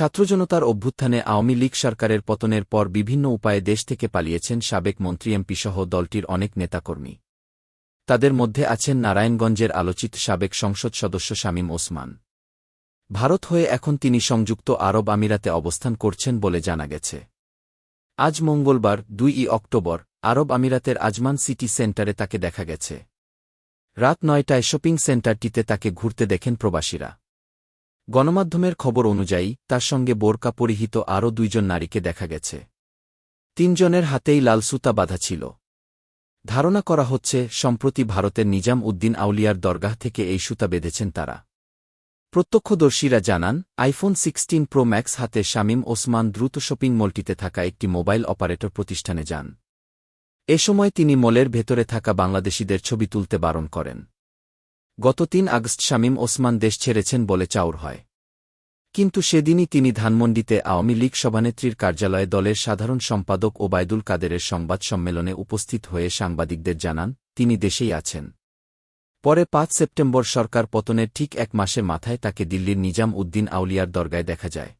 ছাত্রজনতার অভ্যুত্থানে আওয়ামী লীগ সরকারের পতনের পর বিভিন্ন উপায়ে দেশ থেকে পালিয়েছেন সাবেক মন্ত্রী এমপিসহ দলটির অনেক নেতাকর্মী। তাদের মধ্যে আছেন নারায়ণগঞ্জের আলোচিত সাবেক সংসদ সদস্য শামীম ওসমান। ভারত হয়ে এখন তিনি সংযুক্ত আরব আমিরাতে অবস্থান করছেন বলে জানা গেছে। আজ মঙ্গলবার, দুই অক্টোবর, আরব আমিরাতের আজমান সিটি সেন্টারে তাকে দেখা গেছে। রাত নয়টায় শপিং সেন্টারটিতে তাকে ঘুরতে দেখেন প্রবাসীরা। গণমাধ্যমের খবর অনুযায়ী, তার সঙ্গে বোরকা পরিহিত আরও দুইজন নারীকে দেখা গেছে। তিনজনের হাতেই লাল সুতা বাঁধা ছিল। ধারণা করা হচ্ছে, সম্প্রতি ভারতের নিজাম উদ্দিন আউলিয়ার দরগাহ থেকে এই সুতা বেঁধেছেন তারা। প্রত্যক্ষদর্শীরা জানান, আইফোন সিক্সটিন প্রো ম্যাক্স হাতে শামীম ওসমান দ্রুত শপিং মলটিতে থাকা একটি মোবাইল অপারেটর প্রতিষ্ঠানে যান। এ সময় তিনি মলের ভেতরে থাকা বাংলাদেশিদের ছবি তুলতে বারণ করেন। গত তিন আগস্ট শামীম ওসমান দেশ ছেড়েছেন বলে চাউর হয়। কিন্তু সেদিনই তিনি ধানমন্ডিতে আওয়ামী লীগ সভানেত্রীর কার্যালয়ে দলের সাধারণ সম্পাদক ওবায়দুল কাদেরের সংবাদ সম্মেলনে উপস্থিত হয়ে সাংবাদিকদের জানান, তিনি দেশেই আছেন। পরে পাঁচ সেপ্টেম্বর সরকার পতনের ঠিক এক মাসের মাথায় তাকে দিল্লির নিজাম উদ্দিন আউলিয়ার দরগায় দেখা যায়।